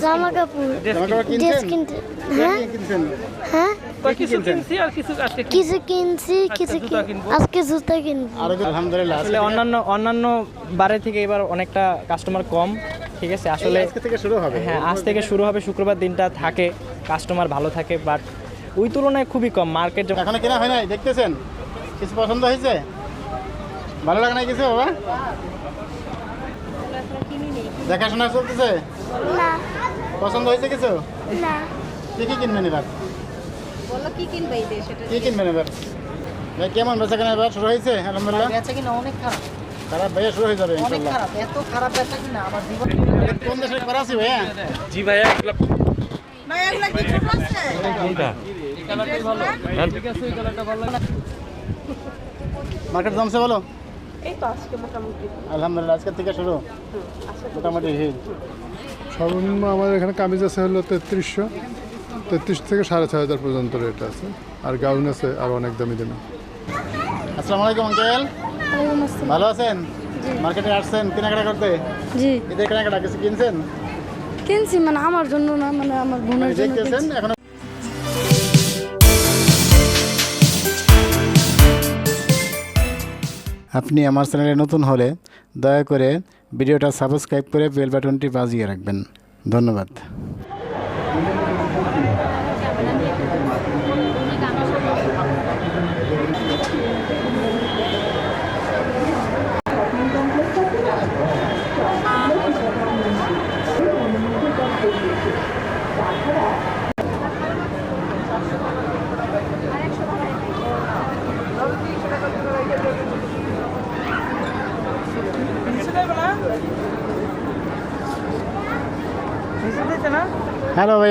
জামা কাপড়। ড্রেস কিনতে। হ্যাঁ? হ্যাঁ? কিছু কিনছি আর কিছু আজকে কিছু কিনছি কিছু জুতা কিন- কিনবো। আজকে জুতা কিনবো। আরও আলহামদুলিল্লাহ আসলে অন্যান্য অন্যান্য বারে থেকে এবার অনেকটা কাস্টমার কম ঠিক আছে? আসলে আজকে থেকে শুরু হবে। হ্যাঁ আজ থেকে শুরু হবে শুক্রবার দিনটা থাকে কাস্টমার ভালো থাকে বাট ওই তুলনায় খুবই কম। মার্কেট এখনও কেনা হয় নাই? দেখতেছেন? কিছু পছন্দ হয়েছে? ভালো লাগে না কিছু বাবা? দেখাশোনা চলতেছে? না। পছন্দ হয়েছে কিছু? না। কি কি কিনবেন এবার? বলো কি কিনবে এই দেশ? কি কিনবেন এবার? ভাই কেমন বেচা কেনা এবার? শুরু হয়েছে আলহামদুলিল্লাহ। বেচা কিনা অনেক খারাপ। খারাপ ভাইয়া শুরু হয়ে যাবে অনেক খারাপ এত খারাপ বেচা কিনা আমার জীবন কোন দেশে করাছি ভাইয়া? জি ভাইয়া এগুলা না এগুলা কি ছোট আছে? মার্কেট জমছে বলো? এই তো আজকে মোটামুটি। আলহামদুলিল্লাহ আজকের থেকে শুরু। মোটামুটি ভিড়। সর্বনিম্ন আমাদের এখানে কামিজ আছে হলো তেত্রিশশো। তেত্রিশ থেকে সাড়ে ছয় হাজার পর্যন্ত রেট আছে। আর গাউন আছে আর অনেক দামি দামি। আসসালামু আলাইকুম আঙ্কেল। ভালো আছেন? মার্কেটে আসছেন কেনাকাটা করতে? জি। ঈদের কেনাকাটা কিছু কিনছেন? কিনছি মানে আমার জন্য না মানে আমার বোনের জন্য দেখতেছেন। এখন আপনি আমার চ্যানেলে নতুন হলে দয়া করে ভিডিওটা সাবস্ক্রাইব করে বেল বাটনটি বাজিয়ে রাখবেন। ধন্যবাদ।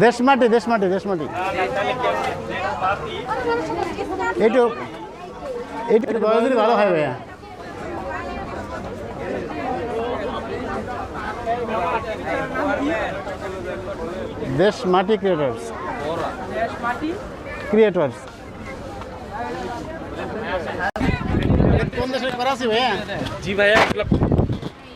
দেশমাটি দেশমাটি দেশমাটি এইটু এইটু গরম দিলে ভালো হয় ভাইয়া দেশ মাটি ক্রিয়েটার্স ক্রিয়েটার্স কোন দেশে করাছি ভাইয়া জি ভাইয়া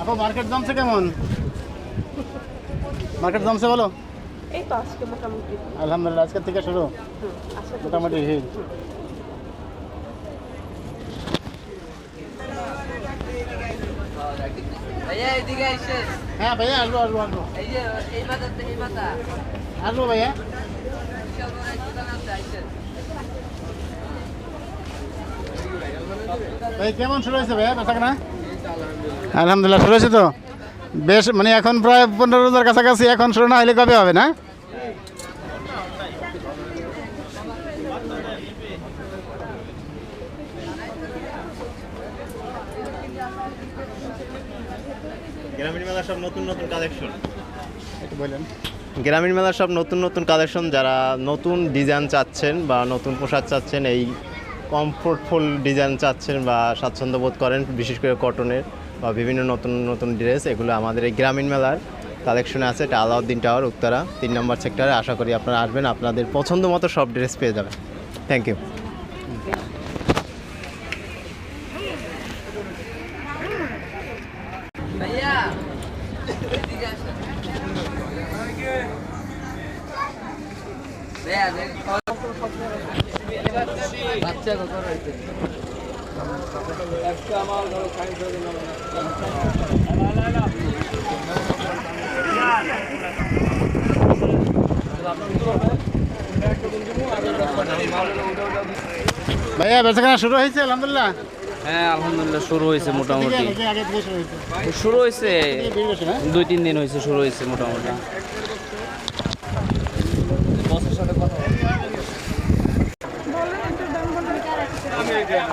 আপা মার্কেট জমছে কেমন মার্কেট জমছে বলো এই তো আজকে মোটামুটি আলহামদুলিল্লাহ আজকের থেকে শুরু মোটামুটি ভিড় ভাইয়া এদিকে আইসে হ্যাঁ ভাইয়া আসব আসব আসব এই যে এই মাথা এই মাথা আসব ভাইয়া ভাই কেমন শুরু হয়েছে ভাইয়া বেচা কেনা? আলহামদুলিল্লাহ শুরু হয়েছে তো? বেশ মানে এখন প্রায় পনেরো রোজার কাছাকাছি এখন শুরু না হলে কবে হবে না? গ্রামীণ মেলার সব নতুন নতুন কালেকশন একটু বললেন গ্রামীণ মেলার সব নতুন নতুন কালেকশন যারা নতুন ডিজাইন চাচ্ছেন বা নতুন পোশাক চাচ্ছেন এই কমফোর্টফুল ডিজাইন চাচ্ছেন বা স্বাচ্ছন্দ্য বোধ করেন, বিশেষ করে কটনের বা বিভিন্ন নতুন নতুন ড্রেস এগুলো আমাদের এই গ্রামীণ মেলার কালেকশনে আছে। এটা আলাউদ্দিন টাওয়ার উত্তরা, তিন নম্বর সেক্টরে আশা করি আপনারা আসবেন, আপনাদের পছন্দ মতো সব ড্রেস পেয়ে যাবেন। থ্যাংক ইউ ভাইয়া বেচাকেনা শুরু হয়েছে আলহামদুলিল্লাহ? হ্যাঁ আলহামদুলিল্লাহ শুরু হয়েছে মোটামুটি। আগে থেকে শুরু হয়েছে? দুই তিন দিন হয়েছে শুরু হয়েছে মোটামুটি।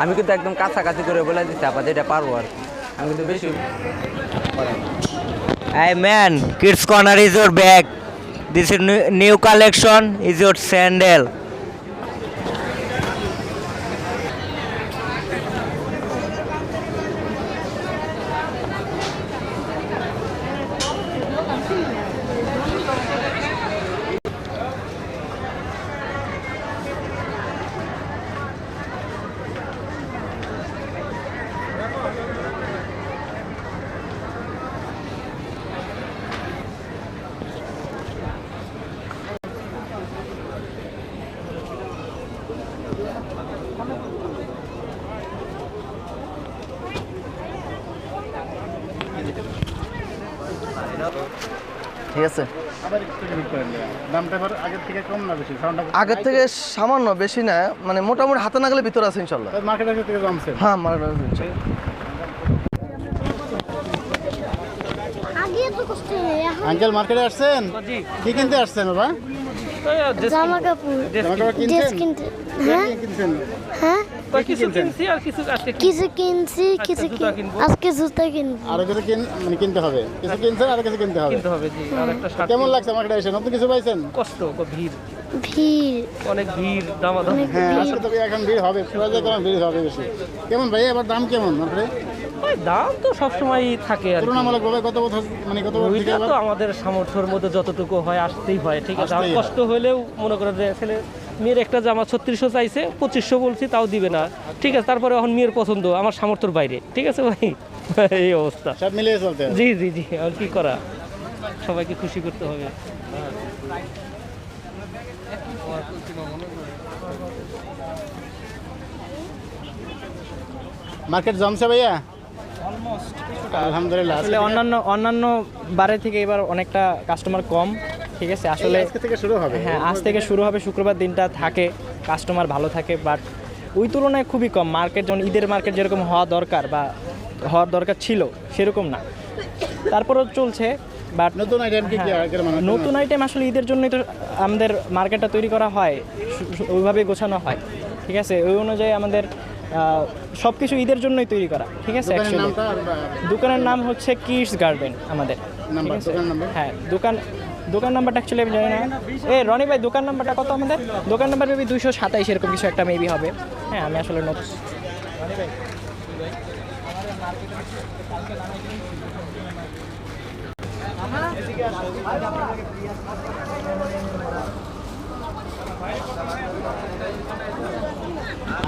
আমি কিন্তু একদম কাছাকাছি করে বলে দিচ্ছি আপাতত এটা পারব আর কি। আমি কিন্তু বেশি Hey man, Kids Corner is your bag. This is new, new collection is your ঠিক আছে। আগের থেকে কম না বেশি? সাউন্ডটা আগের থেকে সামান্য বেশি না মানে মোটামুটি হাতে নাগালে ভিতরে আছে ইনশাল্লাহ। হ্যাঁ মার্কেট হয় আঙ্কেল মার্কেটে আসছেন? কি কিনতে আসছেন বাবা? জামা কাপড়। জামা কাপড় ড্রেস কিনছেন? কিছু কিনছি কিছু কি- আজকে জুতা কিনবো। আরও কিছু কিন মানে কিনতে হবে। কিছু কিনছেন আরও কিছু কিনতে হবে। হবে জি আর একটা শার্ট কেমন লাগছে মার্কেটে এসে? নতুন কিছু পাইছেন? কষ্ট ভিড়। ভিড়। অনেক ভিড় দামাদাম। হ্যাঁ তো এখন ভিড় হবে ভিড় হবে বেশি। কেমন ভাই এবার দাম কেমন দাম তো সবসময় থাকে আর কি। তুলনামূলক ভাবে কত বছর মানে কত বছর তো আমাদের সামর্থ্যের মধ্যে যতটুকু হয় আসতেই হয় ঠিক আছে। কষ্ট হলেও মনে করেন যে ছেলে মেয়ের একটা জামা ছত্রিশশো চাইছে পঁচিশশো বলছি তাও দিবে না। ঠিক আছে তারপরে এখন মেয়ের পছন্দ আমার সামর্থ্যর বাইরে। ঠিক আছে ভাই? এই অবস্থা। সব মিলিয়ে চলতে জি জি জি আর কি করা? সবাইকে খুশি করতে হবে। মার্কেট জমছে ভাইয়া? আলহামদুলিল্লাহ আসলে অন্যান্য অন্যান্য বারে থেকে এবার অনেকটা কাস্টমার কম ঠিক আছে? আসলে আজকে থেকে শুরু হবে। হ্যাঁ আজ থেকে শুরু হবে শুক্রবার দিনটা থাকে কাস্টমার ভালো থাকে বাট ওই তুলনায় খুবই কম। মার্কেট যেমন ঈদের মার্কেট যেরকম হওয়া দরকার বা হওয়ার দরকার ছিল সেরকম না। তারপরেও চলছে বাট নতুন আইটেম কি মানুষ নতুন আইটেম আসলে ঈদের জন্যই তো আমাদের মার্কেটটা তৈরি করা হয় ওইভাবে গোছানো হয় ঠিক আছে? ওই অনুযায়ী আমাদের সব কিছু ঈদের জন্যই তৈরি করা ঠিক আছে দোকানের নাম হচ্ছে কিডস গার্ডেন আমাদের? হ্যাঁ দোকান দোকান নাম্বারটা অ্যাকচুয়ালি আমি জানি না। এ রনি ভাই দোকান নাম্বারটা কত আমাদের? দোকান নাম্বার মেবি দুইশো সাতাইশ এরকম কিছু একটা মেবি হবে। হ্যাঁ আমি আসলে নতুন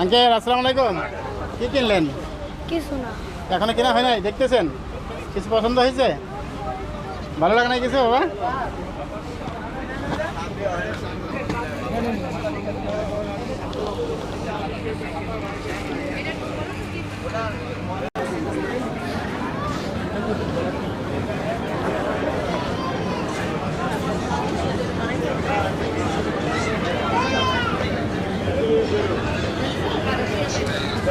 আঙ্কেল আসসালামু আলাইকুম। কি কিনলেন? কিছু না। এখনও কেনা হয় নাই? দেখতেছেন? কিছু পছন্দ হয়েছে? ভালো লাগে না কিছু বাবা?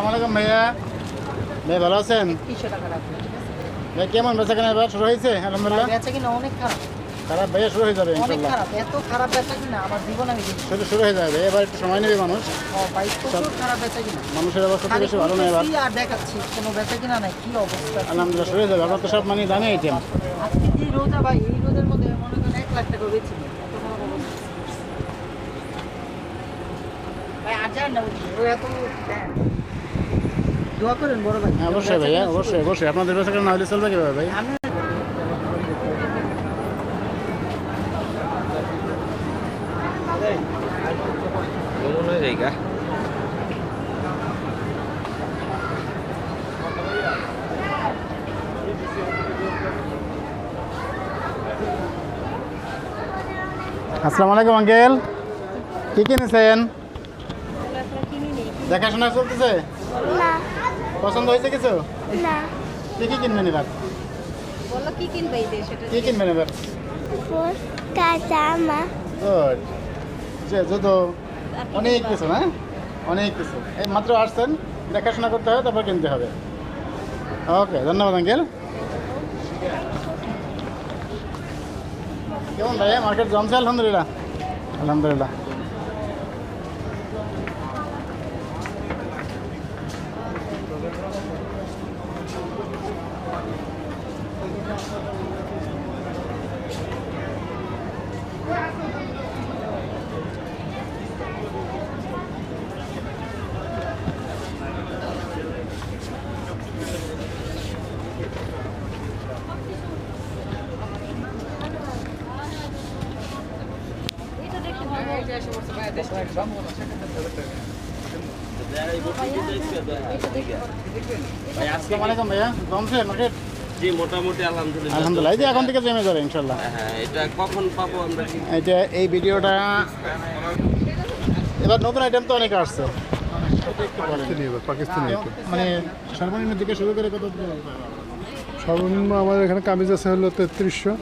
আসসালামু ভাইয়া। ভাই ভালো আছেন? ভাই কেমন বেচা কেনা এবার শুরু হয়েছে? আলহামদুলিল্লাহ। বেচা কিনা অনেক খারাপ। খারাপ ভাইয়া শুরু হয়ে যাবে খারাপ এত খারাপ বেচা কিনা আমার জীবন আমি শুরু হয়ে যাবে এবার একটু সময় নেবে মানুষ। খারাপ বেচা কিনা। মানুষের অবস্থা তো বেশি ভালো নয় এবার। কি অবস্থা? আলহামদুলিল্লাহ শুরু হয়ে যাবে। আপনার তো সব মানে দামি আইটেম আজকে যে রোজা ভাই এই রোজার মধ্যে না এত খারাপ অবস্থা। হ্যাঁ, অবশ্যই ভাইয়া অবশ্যই অবশ্যই। আপনাদের কেনা না হলে চলবে কীভাবে ভাই? আসসালামু আলাইকুম আঙ্কেল। কি কিনেছেন? দেখাশোনা চলতেছে? না পছন্দ হয়েছে কিছু? না। কি কি কিনবেন এবার বলো কি কিনবে এই দেশে? কি কিনবেন এবার গুড। যে জুতো অনেক কিছু না অনেক কিছু। এই মাত্র আসছেন দেখাশোনা করতে হবে তারপর কিনতে হবে। ওকে ধন্যবাদ আঙ্কেল। কেমন ভাইয়া মার্কেট জমছে আলহামদুলিল্লাহ। আলহামদুলিল্লাহ। আসসালামু আলাইকুম ভাইয়া জমছে মার্কেট জি মোটামুটি আলহামদুলিল্লাহ আলহামদুলিল্লাহ এই যে এখন থেকে জমে যাবে ইনশাল্লাহ। হ্যাঁ এটা কখন পাবো আমরা এটা এই ভিডিওটা এবার নতুন আইটেম তো অনেক আসছে। পাকিস্তানি মানে সর্বনিম্ন দিকে শুরু করে কত সর্বনিম্ন আমাদের এখানে কামিজ আছে হলো তেত্রিশশো।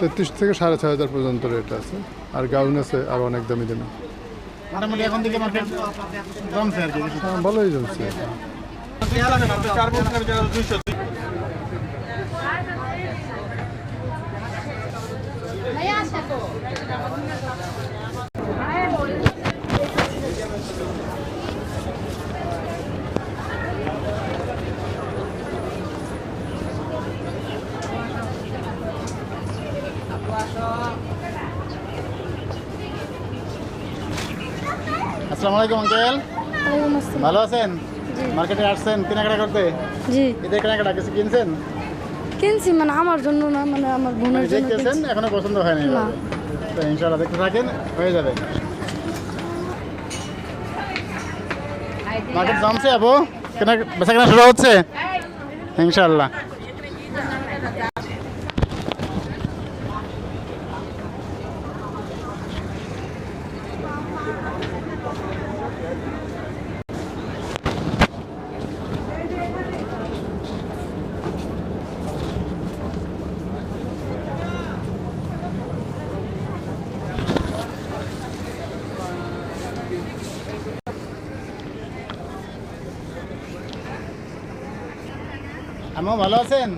তেত্রিশ থেকে সাড়ে ছয় হাজার পর্যন্ত রেট আছে। আর গাউন আছে আর অনেক দামি দামি। মোটামুটি এখন থেকে মার্কেট জমছে আর কি হ্যাঁ, ভালোই জমছে। আসসালামু আলাইকুম আঙ্কেল ভালো আছেন? মার্কেটে আসছেন কেনাকাটা করতে? জি। ঈদের কেনাকাটা কিছু কিনছেন? কিনছি মানে আমার জন্য না মানে আমার বোনের জন্য দেখতেছেন এখনও পছন্দ হয়নি না। তো ইনশাআল্লাহ দেখতে থাকেন হয়ে যাবে। মার্কেট জমছে আপু? কেনা বেচা কেনা শুরু হচ্ছে? ইনশাআল্লাহ। ভালো আছেন?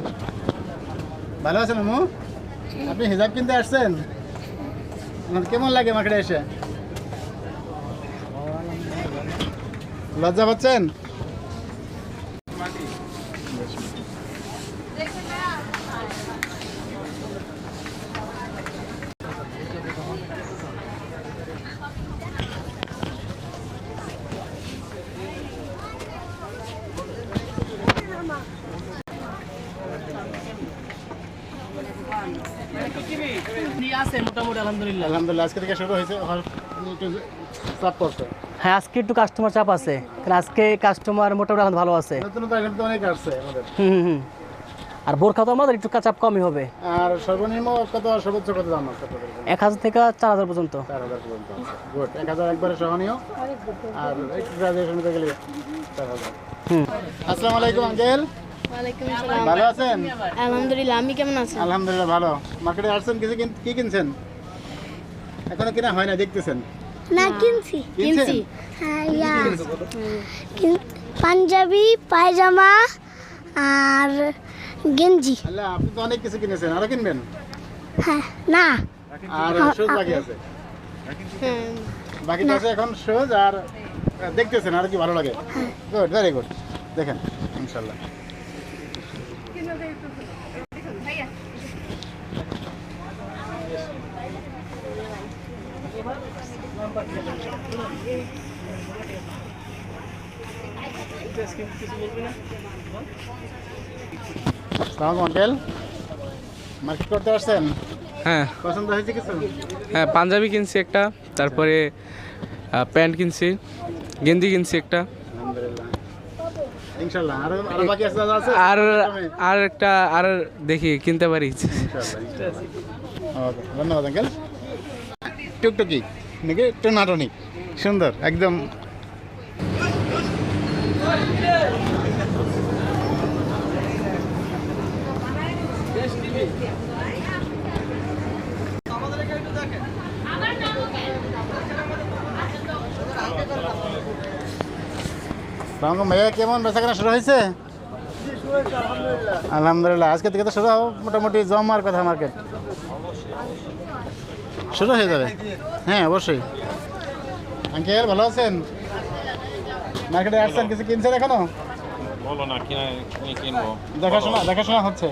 ভালো আছেন আমু আপনি হিজাব কিনতে আসছেন? কেমন লাগে মার্কেটে এসে? লজ্জা পাচ্ছেন? মোটামুটি আলহামদুলিল্লাহ। আলহামদুলিল্লাহ আজকে থেকে শুরু হয়েছে একটু চাপ পড়ছে হ্যাঁ আজকে একটু কাস্টমার চাপ আছে। কারণ আজকে কাস্টমার মোটামুটি ভালো আছে। নতুন নতুন তো অনেক আসছে আমাদের। হুম হুম হুম। আর বোরখা তো আমাদের একটু চাপ কমই হবে। আর সর্বনিম্ন কত সর্বোচ্চ কত দাম আছে এক হাজার থেকে চার হাজার পর্যন্ত। চার হাজার পর্যন্ত গুড এক হাজার একবারে সহনীয়। আর একটু গ্রাজুয়েশন গেলে চার হাজার। হুম। আসসালামু আলাইকুম আঙ্কেল। ওয়ালাইকুম আসসালাম ভালো আছেন? আলহামদুলিল্লাহ আমি কেমন আছি আলহামদুলিল্লাহ ভালো। মার্কেটে আসছেন কিছু কি কিনছেন? এখনও কিনা হয় না দেখতেছেন। না কিনছি। কিনছি হ্যাঁ পাঞ্জাবি পায়জামা আর গেঞ্জি। আল্লাহ আপনি তো অনেক কিছু কিনেছেন আরও কিনবেন? হ্যাঁ না। আর শুজ বাকি আছে? হ্যাঁ। বাকি আছে এখন শুজ আর দেখতেছেন আর কি ভালো লাগে? গুড ভেরি গুড দেখেন ইনশাল্লাহ সালাম আঙ্কেল। মার্কেট করতে আসছেন? হ্যাঁ। পছন্দ হয়েছে কিছু? হ্যাঁ পাঞ্জাবি কিনছি একটা তারপরে প্যান্ট কিনছি গেঞ্জি কিনছি একটা। আরও আরও একটা আর দেখি কিনতে পারি। ধন্যবাদ আঙ্কেল। টুকটুকি নাকি? একটু নাটনি সুন্দর, একদম। ভাইয়া কেমন বেচাকেনা শুরু হয়েছে? আলহামদুলিল্লাহ, আজকে থেকে তো শুরু হবে মোটামুটি জমার কথা মার্কেট শুরু হয়ে যাবে? হ্যাঁ অবশ্যই। আঙ্কেল ভালো আছেন? মার্কেটে আসছেন কিছু কিনছেন এখনও? বলো না কিনে কিনবো। দেখাশোনা দেখাশোনা হচ্ছে?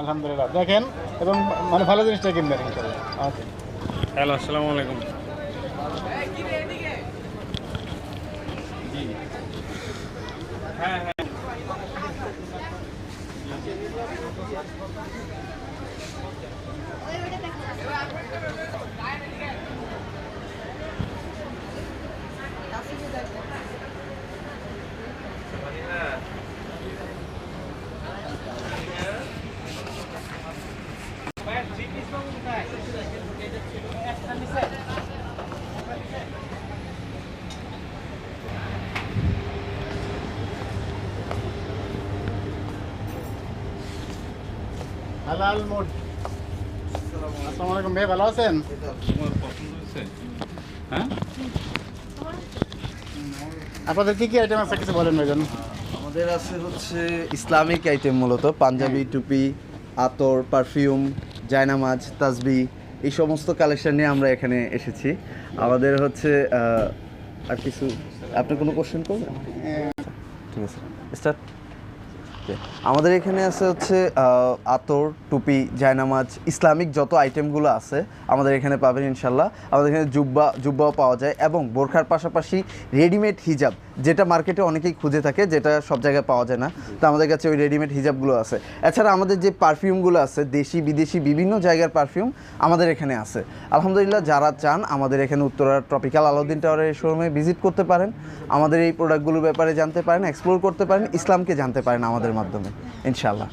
আলহামদুলিল্লাহ। দেখেন এবং মানে ভালো জিনিসটা কিনবেন হ্যালো আসসালামু আলাইকুম। হালাল মোড আসসালামু আলাইকুম। ভাই ভালো আছেন? হ্যাঁ? আপনাদের কি কি আইটেম আছে কিছু বলেন ভাইজান? আমাদের আছে হচ্ছে ইসলামিক আইটেম মূলত পাঞ্জাবি টুপি আতর পারফিউম জায়নামাজ তাসবি এই সমস্ত কালেকশন নিয়ে আমরা এখানে এসেছি। আমাদের হচ্ছে আর কিছু আপনি কোনো কোশ্চেন করবেন? ঠিক আছে। স্টার্ট। আমাদের এখানে আছে হচ্ছে আতর, টুপি, জায়নামাজ, ইসলামিক যত আইটেমগুলো আছে আমাদের এখানে পাবেন ইনশাল্লাহ। আমাদের এখানে জুব্বা, জুব্বাও পাওয়া যায় এবং বোরখার পাশাপাশি রেডিমেড হিজাব। যেটা মার্কেটে অনেকেই খুঁজে থাকে, যেটা সব জায়গায় পাওয়া যায় না। তো আমাদের কাছে ওই রেডিমেড হিজাবগুলো আছে। এছাড়া আমাদের যে পারফিউমগুলো আছে, দেশি, বিদেশি, বিভিন্ন জায়গার পারফিউম আমাদের এখানে আছে। আলহামদুলিল্লাহ, যারা চান, আমাদের এখানে উত্তরার ট্রপিক্যাল আলাউদ্দিন টাওয়ারের শোরুমে ভিজিট করতে পারেন। আমাদের এই প্রোডাক্টগুলোর ব্যাপারে জানতে পারেন এক্সপ্লোর করতে পারেন, ইসলামকে জানতে পারেন আমাদের মাধ্যমে ইনশাল্লাহ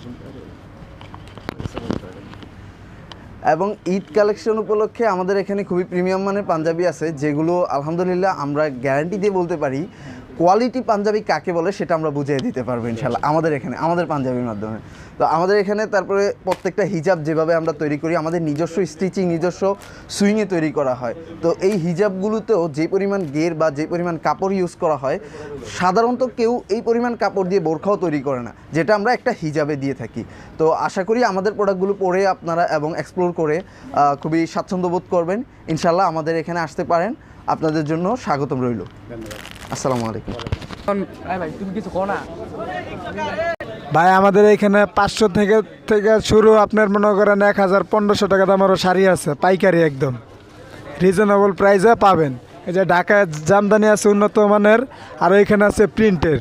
এবং ঈদ কালেকশন উপলক্ষে আমাদের এখানে খুবই প্রিমিয়াম মানের পাঞ্জাবি আছে, যেগুলো আলহামদুলিল্লাহ আমরা গ্যারান্টি দিয়ে বলতে পারি কোয়ালিটি পাঞ্জাবি কাকে বলে সেটা আমরা বুঝিয়ে দিতে পারব ইনশাল্লাহ আমাদের এখানে আমাদের পাঞ্জাবির মাধ্যমে। তো আমাদের এখানে তারপরে প্রত্যেকটা হিজাব যেভাবে আমরা তৈরি করি আমাদের নিজস্ব স্টিচিং নিজস্ব সুইংয়ে তৈরি করা হয়। তো এই হিজাবগুলোতেও যে পরিমাণ গের বা যে পরিমাণ কাপড় ইউজ করা হয় সাধারণত কেউ এই পরিমাণ কাপড় দিয়ে বোরখাও তৈরি করে না যেটা আমরা একটা হিজাবে দিয়ে থাকি। তো আশা করি আমাদের প্রোডাক্টগুলো পরে আপনারা এবং এক্সপ্লোর করে খুবই স্বাচ্ছন্দ্য বোধ করবেন। ইনশাল্লাহ আমাদের এখানে আসতে পারেন। আপনাদের জন্য স্বাগতম রইল। আসসালামু আলাইকুম। ভাই আমাদের এখানে পাঁচশো থেকে থেকে শুরু আপনার মনে করেন এক হাজার পনেরোশো টাকা দামেরও শাড়ি আছে পাইকারি একদম। রিজনেবল প্রাইসে পাবেন। এই যে ঢাকায় জামদানি আছে উন্নত মানের আর এখানে আছে প্রিন্টের।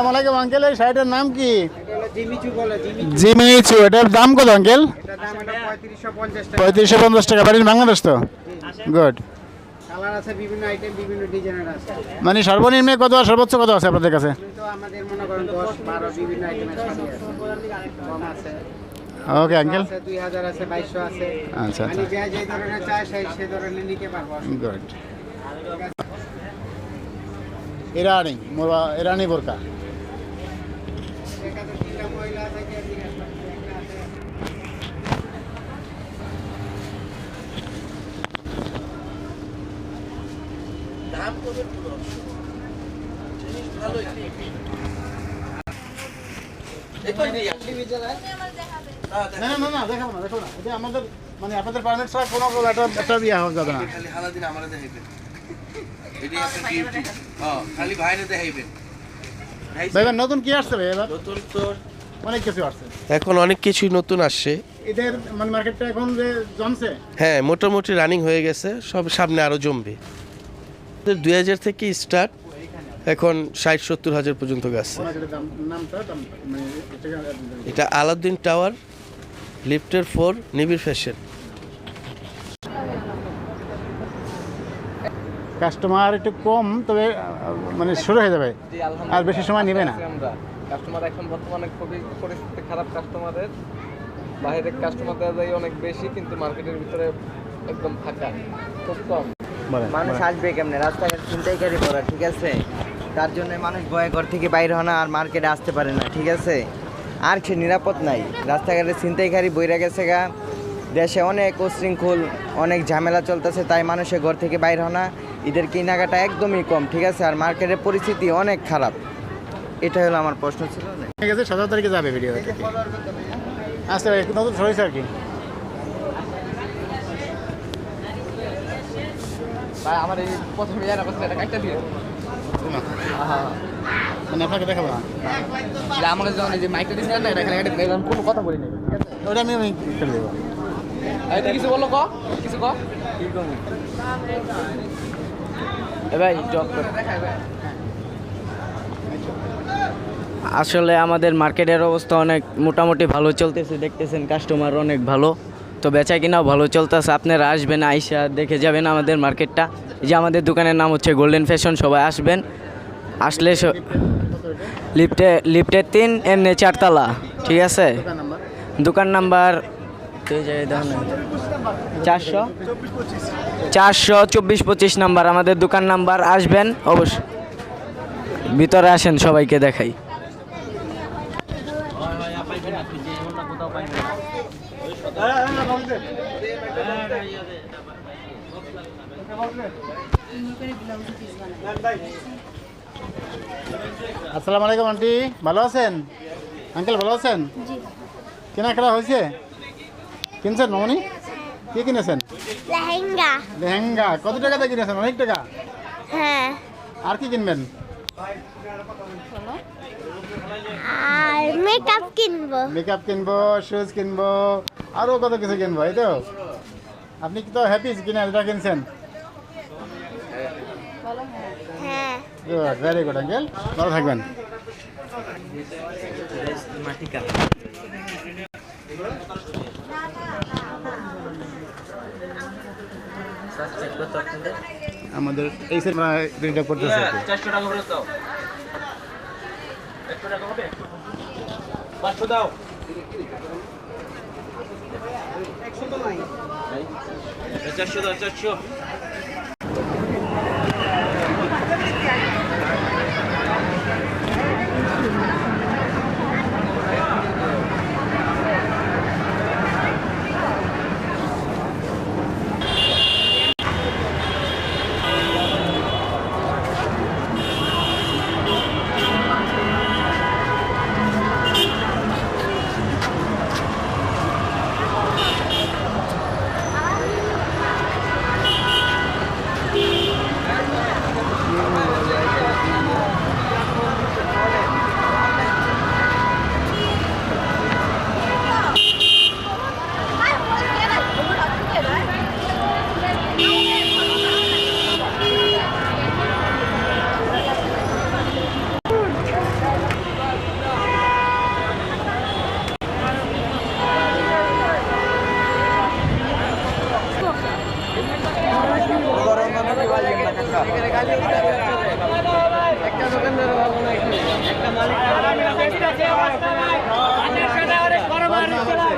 আসসালামু আলাইকুম আঙ্কেল এই শাড়িটার নাম কি? জিমিচু এটার দাম কত আঙ্কেল পঁয়ত্রিশশো পঞ্চাশ টাকা বাড়ির বাংলাদেশ তো? গুড মানে সর্বনিম্ন কত সর্বোচ্চ কত আছে আপনাদের কাছে? ওকে আঙ্কেল আচ্ছা, মানে আচ্ছা। গুড ইরানি ইরানি বোরকা এখানে তিনটা মহিলা আছে কি জিজ্ঞাসা করতে আছে না না না না দেখাবো না দেখাবো না। এটা আমাদের মানে আপনাদের পারমিট ছাড়া কোনো একটা একটা বিয়ে হওয়া যাবে না। ভাই নতুন কি আসছে ভাই এবার? নতুন তো অনেক কিছু আসছে। এখন অনেক কিছুই নতুন আসছে। এদের মানে মার্কেটটা এখন যে জমছে? হ্যাঁ মোটামুটি রানিং হয়ে গেছে সব সামনে আরও জমবে। দুই হাজার থেকে স্টার্ট এখন ষাট সত্তর হাজার পর্যন্ত গেছে। মানে এটা- আলাউদ্দিন টাওয়ার লিফটের ফোর নিবিড় ফ্যাশন কাস্টমার একটু কম তবে মানে শুরু হয়ে যাবে। আর বেশি সময় নেবে না। আমরা কাস্টমার এখন বর্তমানে খুবই পরিস্থিতি খারাপ কাস্টমারের বাইরের কাস্টমার দেওয়া যায় অনেক বেশি কিন্তু মার্কেটের ভিতরে একদম ফাঁকা খুব কম। মানুষ আসবে কেমনে? রাস্তাঘাট ছিনতাইকারী করা ঠিক আছে? তার জন্য মানুষ ভয়ে ঘর থেকে বাইরে হয় না আর মার্কেটে আসতে পারে না ঠিক আছে? আর সে নিরাপদ নাই। রাস্তাঘাটে ছিনতাইকারী বইরা গেছে গা। দেশে অনেক উশৃঙ্খল অনেক ঝামেলা চলতেছে তাই মানুষের ঘর থেকে বাইরে হয় না। ঈদের কেনাকাটা একদমই কম ঠিক আছে? আর মার্কেটের পরিস্থিতি অনেক খারাপ। এটা হলো আমার প্রশ্ন ছিল। না ঠিক আছে সতেরো তারিখে যাবে ভিডিও আচ্ছা ভাই একটু নতুন হয়েছে আর কি। ভাই আমার এই প্রথমে জানা কথা এটা কাটটা দিয়ে মানে আপনাকে দেখাবো না। আমাকে যখন এই যে মাইকটা না এটা এখানে কাটে দিলাম কোনো কথা বলিনি। ওটা আমি দেবো। কিছু বলল ক? কিছু ক? ভাই জব আসলে আমাদের মার্কেটের অবস্থা অনেক মোটামুটি ভালো চলতেছে, দেখতেছেন কাস্টমার অনেক ভালো। তো বেচা কিনাও ভালো চলতেছে, আপনারা আসবেন, আইসা দেখে যাবেন আমাদের মার্কেটটা। যে আমাদের দোকানের নাম হচ্ছে গোল্ডেন ফ্যাশন সবাই আসবেন। আসলে লিফটে লিফটের তিন, এমনি চারতলা, ঠিক আছে? দোকান নাম্বার চারশো? চারশো চব্বিশ পঁচিশ নাম্বার, আমাদের দোকান নাম্বার, আসবেন, অবশ্যই। ভিতরে আসেন, সবাইকে দেখাই। আসসালামু আলাইকুম আন্টি। ভালো আছেন? আঙ্কেল ভালো আছেন? কেনাকাটা হয়েছে? কিনছেন মামনি? কি কিনেছেন? লেহেঙ্গা। লেহেঙ্গা। কত টাকাতে কিনেছেন? অনেক টাকা? হ্যাঁ। আর কি কিনবেন? আর মেকআপ কিনবো। মেকআপ কিনবো শুজ কিনবো আরও কত কিছু কিনবো এই তো? আপনি কি তো হ্যাপি কিনা এটা কিনছেন? গুড ভেরি গুড আঙ্কেল ভালো থাকবেন। আমাদের এই সেট প্রিন্ট করতেছে পাঁচশো দাও। চারশো দাও চারশো।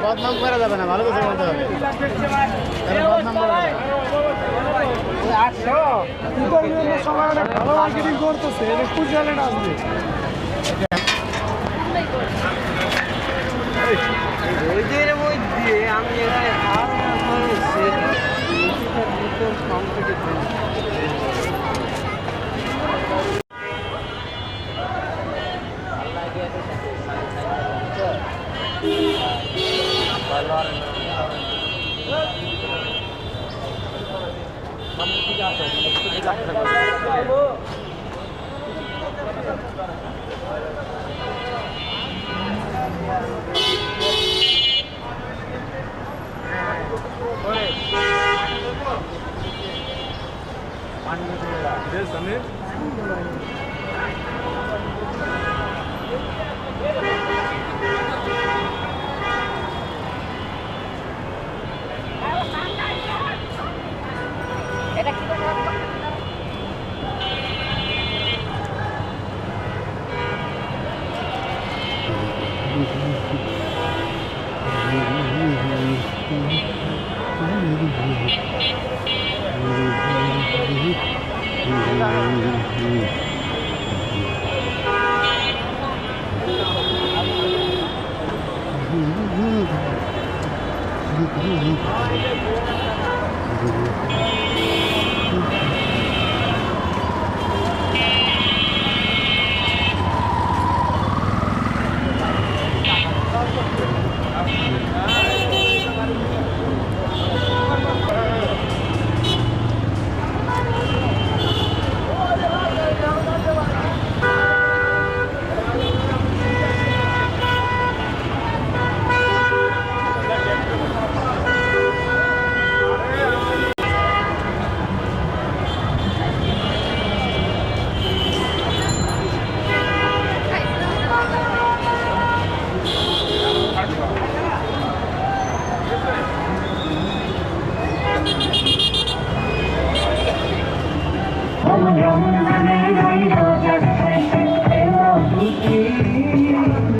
বদনাম করা যাবে না ভালো করে করা ভালো মার্কেটিং করতেছে কুচালেন আসবে ওইদের মধ্যে আমি এখানে আর আমার সেটা ভিতর কম্পিটিশন Vamos!